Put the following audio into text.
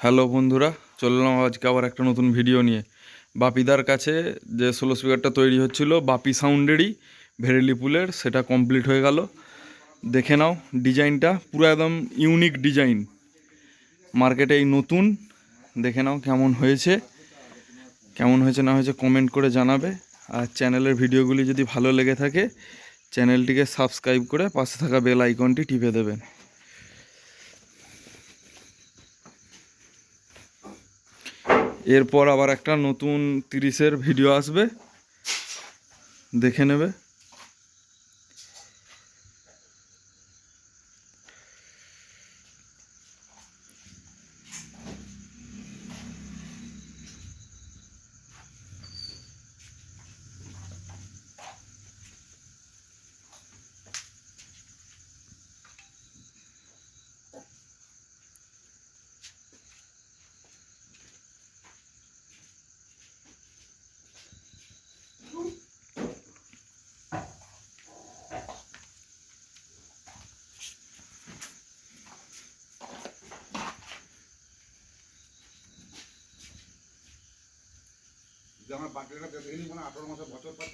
Hello বন্ধুরা, চললাম আজকে আবার একটা নতুন ভিডিও নিয়ে। বাপিদার কাছে যে সোলো স্পিকারটা তৈরি হচ্ছিল, বাপি সাউন্ডেরই ভেরেলি পুলের, সেটা কমপ্লিট হয়ে গেল। দেখে নাও ডিজাইনটা, পুরো একদম ইউনিক ডিজাইন মার্কেটে এই নতুন, দেখে নাও কেমন হয়েছে। কেমন হয়েছে না হয়েছে কমেন্ট করে জানাবে। আর চ্যানেলের ভিডিওগুলি যদি ভালো লেগে থাকে চ্যানেলটিকে সাবস্ক্রাইব করে পাশে থাকা বেল আইকনটি টিপে দেবেন এরপর আবার একটা নতুন তিরিশের ভিডিও আসবে। দেখে নেবে। যে আমার দেখে নি মানে আঠারো মাসে বছর পাচ্ছে